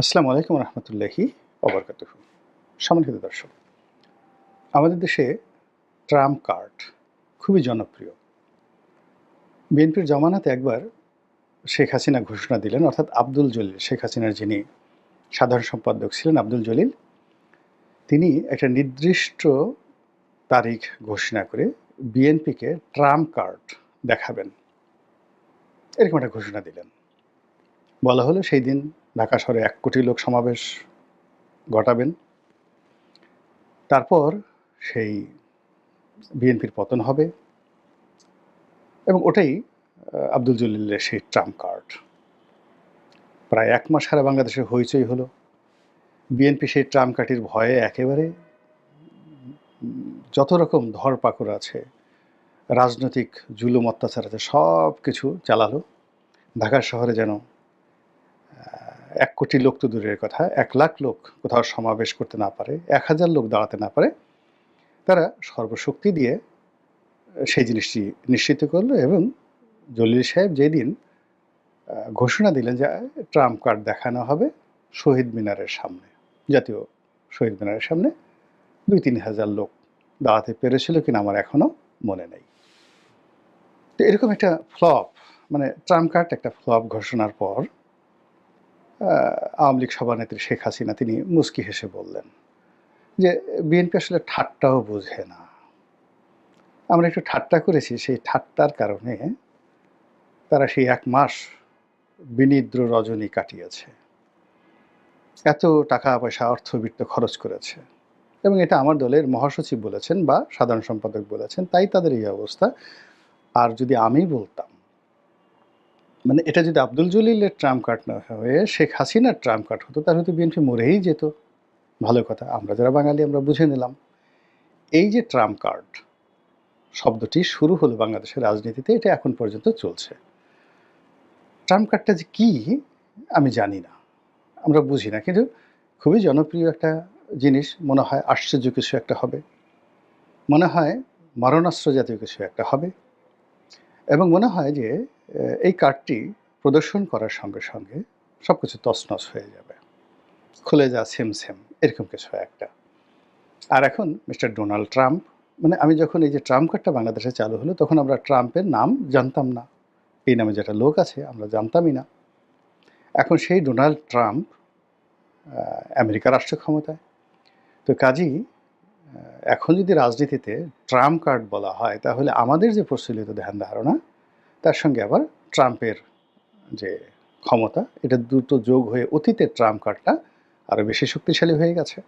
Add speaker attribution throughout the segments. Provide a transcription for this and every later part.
Speaker 1: আসসালামু আলাইকুম রহমতুল্লাহি অবরকাত সম্মানিত দর্শক, আমাদের দেশে ট্রাম কার্ড খুবই জনপ্রিয়। বিএনপির জমানাতে একবার শেখ হাসিনা ঘোষণা দিলেন, অর্থাৎ আব্দুল জলিল, শেখ হাসিনার যিনি সাধারণ সম্পাদক ছিলেন আব্দুল জলিল, তিনি একটা নির্দিষ্ট তারিখ ঘোষণা করে বিএনপিকে ট্রাম কার্ড দেখাবেন, এরকম একটা ঘোষণা দিলেন। বলা হলো সেই দিন ঢাকা শহরে এক কোটি লোক সমাবেশ ঘটাবেন। তারপর সেই বিএনপির পতন হবে এবং ওটাই আব্দুল জলিলের সেই ট্রাম্প কার্ড। প্রায় এক মাস সারা বাংলাদেশে হইচই হলো। বিএনপি সেই ট্রাম্প কার্ডের ভয়ে একেবারে যত রকম ধরপাকড় আছে, রাজনৈতিক জুলুম, অত্যাচার আছে সব কিছু চালালো। ঢাকা শহরে যেন এক কোটি লোক তো দূরের কথা, এক লাখ লোক কোথাও সমাবেশ করতে না পারে, এক হাজার লোক দাঁড়াতে না পারে, তারা সর্বশক্তি দিয়ে সেই জিনিসটি নিশ্চিত করল এবং জলিল সাহেব যেদিন ঘোষণা দিলেন যে, ট্রাম্প কার্ড দেখানো হবে শহীদ মিনারের সামনে, জাতীয় শহীদ মিনারের সামনে, দুই তিন হাজার লোক দাঁড়াতে পেরেছিল কিনা আমার এখনও মনে নেই। তো এরকম একটা ফ্লপ মানে ট্রাম্প কার্ড একটা ফ্লপ ঘোষণার পর আওয়ামী লীগ সভানেত্রী শেখ হাসিনা, তিনি মুস্কি হেসে বললেন যে, বিএনপি আসলে ঠাট্টাও বোঝে না। আমরা একটু ঠাট্টা করেছি, সেই ঠাট্টার কারণে তারা সেই এক মাস বিনিদ্র রজনী কাটিয়েছে। এত টাকা, পয়সা, অর্থবিত্ত খরচ করেছে। এবং এটা আমার দলের মহাসচিব বলেছেন বা সাধারণ সম্পাদক বলেছেন, তাই তাদের এই অবস্থা। আর যদি আমি বলতাম মানে এটা যদি আব্দুল জলিলের ট্রাম্প কার্ড না হয়ে শেখ হাসিনার ট্রাম্প কার্ড হতো, তাহলে তো বিএনপি মরেই যেত। ভালো কথা, আমরা যারা বাঙালি আমরা বুঝে নিলাম। এই যে ট্রাম্প কার্ড, শব্দটি শুরু হলো বাংলাদেশের রাজনীতিতে, এটা এখন পর্যন্ত চলছে। ট্রাম্প কার্ডটা যে কী, আমি জানি না। আমরা বুঝি না, কিন্তু খুবই জনপ্রিয় একটা জিনিস, মনে হয় আশ্চর্য কিছু একটা হবে। মনে হয় মারণাস্ত্র জাতীয় কিছু একটা হবে। এবং মনে হয় যে এই কার্ডটি প্রদর্শন করার সঙ্গে সঙ্গে সব কিছু তছনছ হয়ে যাবে। খুলে যা সেম সেম এরকম কিছু একটা। আর এখন মিস্টার ডোনাল্ড ট্রাম্প মানে আমি যখন এই যে ট্রাম্প কার্ডটা বাংলাদেশে চালু হলো তখন আমরা ট্রাম্পের নাম জানতাম না। এই নামে যেটা লোক আছে আমরা জানতামই না। এখন সেই ডোনাল্ড ট্রাম্প আহ, আমেরিকার রাষ্ট্র ক্ষমতায় তো কাজেই এখন যদি রাজনীতিতে ট্রাম্প কার্ড বলা হয়, তাহলে আমাদের যে প্রচলিত ধ্যান ধারণা, তার সঙ্গে আবার ট্রাম্পের যে ক্ষমতা, এটা দুটো যোগ হয়ে অতীতের ট্রাম্প কার্ডটা আরও বেশি শক্তিশালী হয়ে গেছে।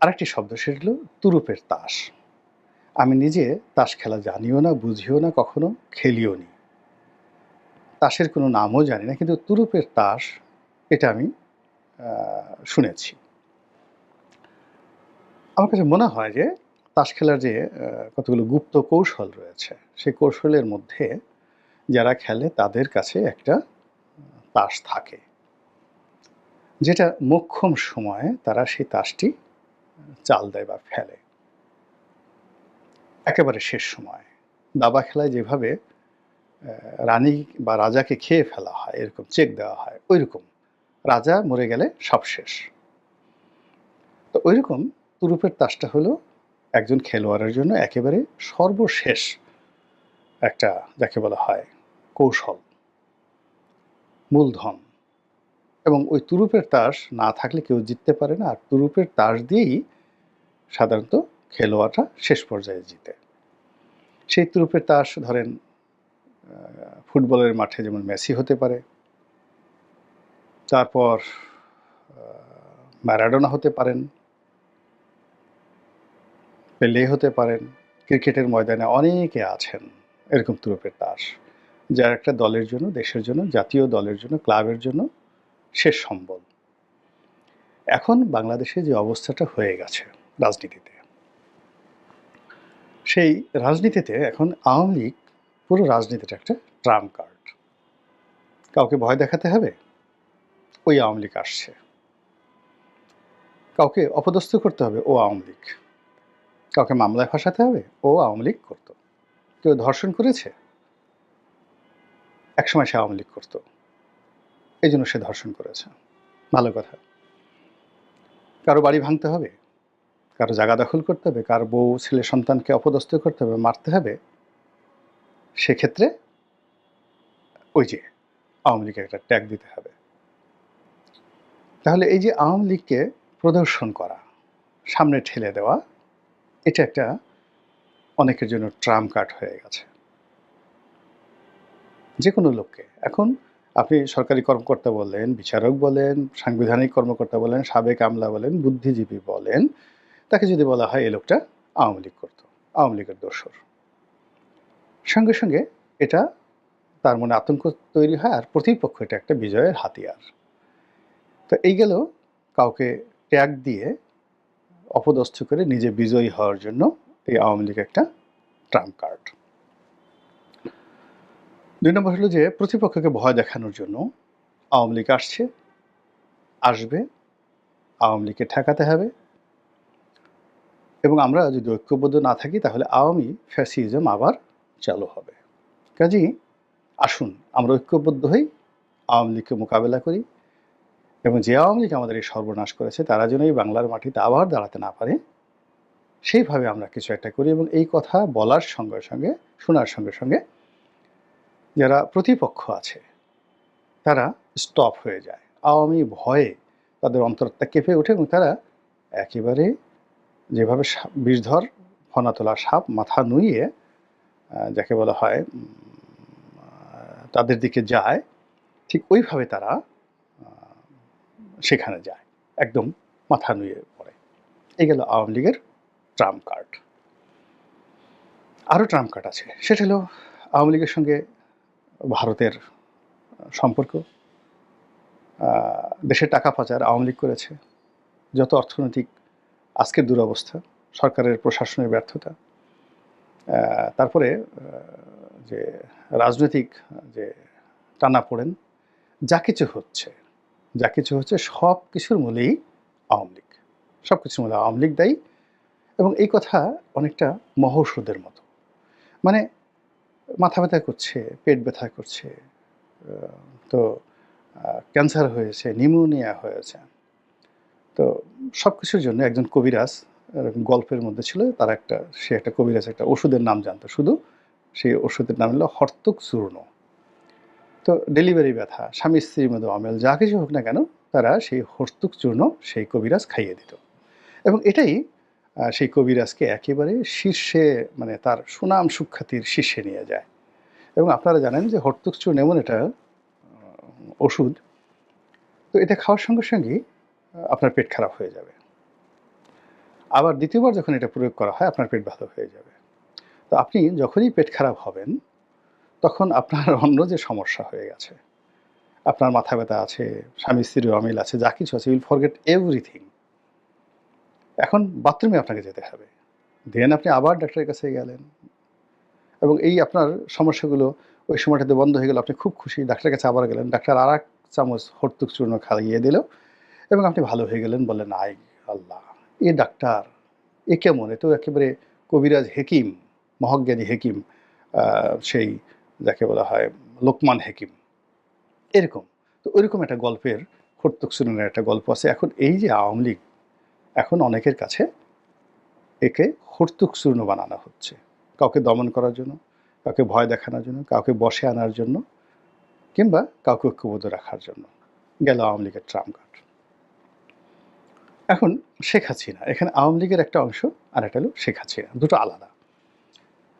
Speaker 1: আরেকটি শব্দ, সেটা হলো তুরুপের তাস। আমি নিজে তাস খেলা জানিও না, বুঝিও না, কখনো খেলিও নি। তাসের কোনো নামও জানি না, কিন্তু তুরুপের তাস, এটা আমি শুনেছি। আমার কাছে মনে হয় যে তাস খেলার যে কতগুলো গুপ্ত কৌশল রয়েছে, সেই কৌশলের মধ্যে যারা খেলে তাদের কাছে একটা তাস থাকে। যেটা মোক্ষম সময়ে তারা সেই তাসটি চাল দেয় বা ফেলে। একেবারে শেষ সময়। দাবা খেলায় যেভাবে রানী বা রাজাকে খেয়ে ফেলা হয়, এরকম চেক দেওয়া হয় ওই রকম রাজা মরে গেলে সব শেষ। তো ওই রকম তুরুপের তাসটা হলো একজন খেলোয়াড়ের জন্য একেবারে সর্বশেষ একটা, যাকে বলা হয় কৌশল, মূলধন। এবং ওই তুরুপের তাস না থাকলে কেউ জিততে পারে না, আর তুরুপের তাস দিয়েই সাধারণত খেলোয়াড়রা শেষ পর্যায়ে জিতে। সেই তুরুপের তাস ধরেন ফুটবলের মাঠে যেমন মেসি হতে পারে, তারপর ম্যারাডোনা হতে পারেন পেলে হতে পারেন। ক্রিকেটের ময়দানে অনেকে আছেন এরকম তুরুপের তাস যার একটা দলের জন্য, দেশের জন্য, জাতীয় দলের জন্য, ক্লাবের জন্য শেষ সম্বল। এখন বাংলাদেশে যে অবস্থাটা হয়ে গেছে রাজনীতিতে, সেই রাজনীতিতে এখন আওয়ামী লীগ পুরো রাজনীতিটা একটা ট্রাম্প কার্ড। কাউকে ভয় দেখাতে হবে, ওই আওয়ামী লীগ আসছে। কাউকে অপদস্থ করতে হবে, ও আওয়ামী লীগ। কাউকে মামলায় ফাঁসাতে হবে, ও আওয়ামী লীগ করতো। কেউ ধর্ষণ করেছে? একসময় সে আওয়ামী লীগ করতো। এই জন্য সে ধর্ষণ করেছে। ভালো কথা। কারও বাড়ি ভাঙতে হবে, কারও জায়গা দখল করতে হবে, কার বউ, ছেলে, সন্তানকে অপদস্থ করতে হবে, মারতে হবে, সেক্ষেত্রে ওই যে আওয়ামী লীগের একটা ট্যাগ দিতে হবে। তাহলে এই যে আওয়ামী লীগকে প্রদর্শন করা, সামনে ঠেলে দেওয়া এটা একটা অনেকের জন্য ট্রাম কার্ড হয়ে গেছে। যে কোনো লোককে। এখন আপনি সরকারি কর্মকর্তা বলেন, বিচারক বলেন, সাংবিধানিক কর্মকর্তা বলেন, সাবেক আমলা বলেন, বুদ্ধিজীবী বলেন, তাকে যদি বলা হয় এই লোকটা আওয়ামী লীগ করতো, আওয়ামী লীগের দোসর সঙ্গে সঙ্গে এটা তার মনে আতঙ্ক তৈরি হয় আর প্রতিপক্ষ এটা একটা বিজয়ের হাতিয়ার। তো এই গেল কাউকে ট্যাগ দিয়ে অপদস্থ করে নিজে বিজয়ী হওয়ার জন্য এই আওয়ামী লীগ একটা ট্রাম্প কার্ড। দুই নম্বর হলো যে, প্রতিপক্ষকে ভয় দেখানোর জন্য আওয়ামী লীগ আসছে, আসবে, আওয়ামী লীগকে ঠেকাতে হবে। এবং আমরা যদি ঐক্যবদ্ধ না থাকি, তাহলে আওয়ামী ফ্যাসিজম আবার চালু হবে। কাজেই আসুন, আমরা ঐক্যবদ্ধ হই, আওয়ামী লীগকে মোকাবেলা করি। এবং যে আওয়ামী লীগ আমাদের এই সর্বনাশ করেছে, তারা যেন এই বাংলার মাটিতে আবার দাঁড়াতে না পারে, সেইভাবে আমরা কিছু একটা করি এবং এই কথা বলার সঙ্গে সঙ্গে, শোনার সঙ্গে সঙ্গে যারা প্রতিপক্ষ আছে, তারা স্টপ হয়ে যায়। আওয়ামী ভয়ে তাদের অন্তরটা কেঁপে ওঠে এবং তারা একেবারে যেভাবে বিষধর ফনা তোলা সাপ মাথা নুইয়ে যাকে বলা হয় তাদের দিকে যায়, ঠিক ওইভাবে তারা সেখানে যায়। একদম মাথা নুয়ে পড়ে। এই গেল আওয়ামী লীগের ট্রাম্প কার্ড। আরও ট্রাম্প কার্ড আছে। সেটা হলো আওয়ামী লীগের সঙ্গে ভারতের সম্পর্ক। দেশের টাকা পাচার আওয়ামী লীগ করেছে। যত অর্থনৈতিক আজকের দুরবস্থা, সরকারের প্রশাসনের ব্যর্থতা। তারপরে যে রাজনৈতিক যে টানা পড়েন, যা কিছু হচ্ছে যা কিছু হচ্ছে সব কিছুর মূলেই আওয়ামী লীগ। সব কিছুর মূলে আওয়ামী লীগ দায়ী এবং এই কথা অনেকটা মহৌষধের মতো। মানে মাথা ব্যথা করছে, পেট ব্যথা করছে তো ক্যান্সার হয়েছে, নিউমোনিয়া হয়েছে। তো সব কিছুর জন্য একজন কবিরাজ গল্পের মধ্যে ছিল, তার একটা, সে একটা কবিরাজ, একটা ওষুধের নাম জানতো। শুধু সেই ওষুধের নাম হলো হর্তক চূর্ণ। তো ডেলিভারি ব্যথা, স্বামী স্ত্রীর মধ্যে অমেল, যা কিছু হোক না কেন, তারা সেই হর্তুক চূর্ণ সেই কবিরাজ খাইয়ে দিত। এবং এটাই সেই কবিরাজকে একেবারে শীর্ষে মানে তার সুনাম সুখ্যাতির শীর্ষে নিয়ে যায়। এবং আপনারা জানেন যে হর্তুক চূর্ণ এমন এটা ওষুধ। তো এটা খাওয়ার সঙ্গে সঙ্গেই আপনার পেট খারাপ হয়ে যাবে। আবার দ্বিতীয়বার যখন এটা প্রয়োগ করা হয়, আপনার পেট ভালো হয়ে যাবে। তো আপনি যখনই পেট খারাপ হবেন তখন আপনার অন্য যে সমস্যা হয়ে গেছে, আপনার মাথা ব্যথা আছে, স্বামী স্ত্রীর অমিল আছে, যা কিছু আছে উইল ফরগেট এভরিথিং এখন বাথরুমে আপনাকে যেতে হবে। দেন আপনি আবার ডাক্তারের কাছে গেলেন। এবং এই আপনার সমস্যাগুলো ওই সময়টাতে বন্ধ হয়ে গেল, আপনি খুব খুশি, ডাক্তারের কাছে আবার গেলেন। ডাক্তার আর এক চামচ হর্তুক চূর্ণ খাইয়ে দিল এবং আপনি ভালো হয়ে গেলেন, বললেন আই আল্লাহ, এ ডাক্তার, এ কেমন? এ তো একেবারে কবিরাজ হেকিম, মহাজ্ঞানী হেকিম সেই যাকে বলা হয় লোকমান হেকিম। এরকম। তো ওইরকম একটা গল্পের হর্তুক চূর্ণের একটা গল্প আছে। এখন এই যে আওয়ামী লীগ, এখন অনেকের কাছে একে হর্তুক চূর্ণ বানানো হচ্ছে। কাউকে দমন করার জন্য, কাউকে ভয় দেখানোর জন্য, কাউকে বসে আনার জন্য, কিংবা কাউকে ঐক্যবদ্ধ রাখার জন্য। গেল আওয়ামী লীগের ট্রাম্প কার্ড। এখন শেখ হাসিনা, এখানে আওয়ামী লীগের একটা অংশ আর একটা হলো শেখ হাসিনা। দুটো আলাদা।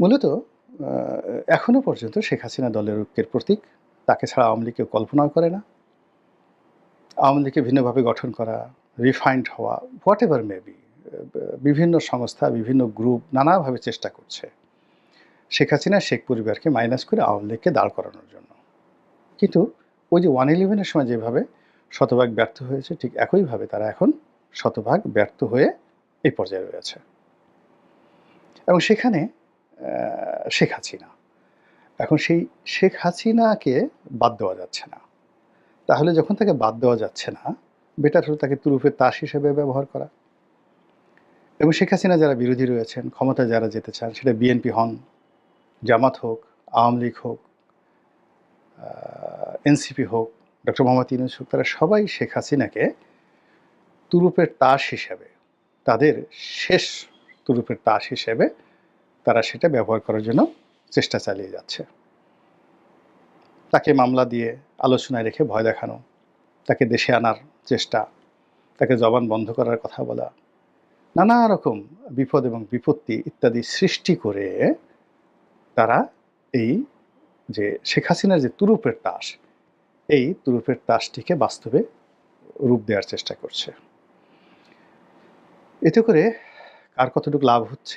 Speaker 1: মূলত আহ, এখনও পর্যন্ত শেখ হাসিনা দলের ঐক্যের প্রতীক। তাকে ছাড়া আওয়ামী লীগ কেউ কল্পনাও করে না। আওয়ামী লীগকে ভিন্নভাবে গঠন করা রিফাইন্ড হওয়া হোয়াট এভার মেবি বিভিন্ন সংস্থা বিভিন্ন গ্রুপ নানাভাবে চেষ্টা করছে। শেখ হাসিনা শেখ পরিবারকে মাইনাস করে আওয়ামী লীগকে দাঁড় করানোর জন্য। কিন্তু ওই যে ওয়ান ইলেভেনের সময় যেভাবে শতভাগ ব্যর্থ হয়েছে ঠিক একইভাবে তারা এখন শতভাগ ব্যর্থ হয়ে এই পর্যায়ে রয়েছে। এবং সেখানে শেখ হাসিনা। এখন সেই শেখ হাসিনাকে বাদ দেওয়া যাচ্ছে না। তাহলে যখন তাকে বাদ দেওয়া যাচ্ছে না বেটার হলো তাকে তুরুপের তাস হিসেবে ব্যবহার করা। এবং শেখ হাসিনা যারা বিরোধী রয়েছেন, ক্ষমতায় যারা যেতে চান, সেটা বিএনপি হন, জামাত হোক, আওয়ামী লীগ হোক এনসিপি হোক ডক্টর মোহাম্মদ ইউনুস হোক, তারা সবাই শেখ হাসিনাকে তুরুপের তাস হিসেবে, তাদের শেষ তুরুপের তাস হিসেবে তারা সেটা ব্যবহার করার জন্য চেষ্টা চালিয়ে যাচ্ছে। তাকে মামলা দিয়ে আলোচনায় রেখে ভয় দেখানো, তাকে দেশে আনার চেষ্টা, তাকে জবান বন্ধ করার কথা বলা, নানা রকম বিপদ এবং বিপত্তি ইত্যাদি সৃষ্টি করে তারা এই যে শেখ হাসিনার যে তুরুপের তাস, এই তুরুপের তাসটিকে বাস্তবে রূপ দেওয়ার চেষ্টা করছে। এতে করে কার কতটুকু লাভ হচ্ছে?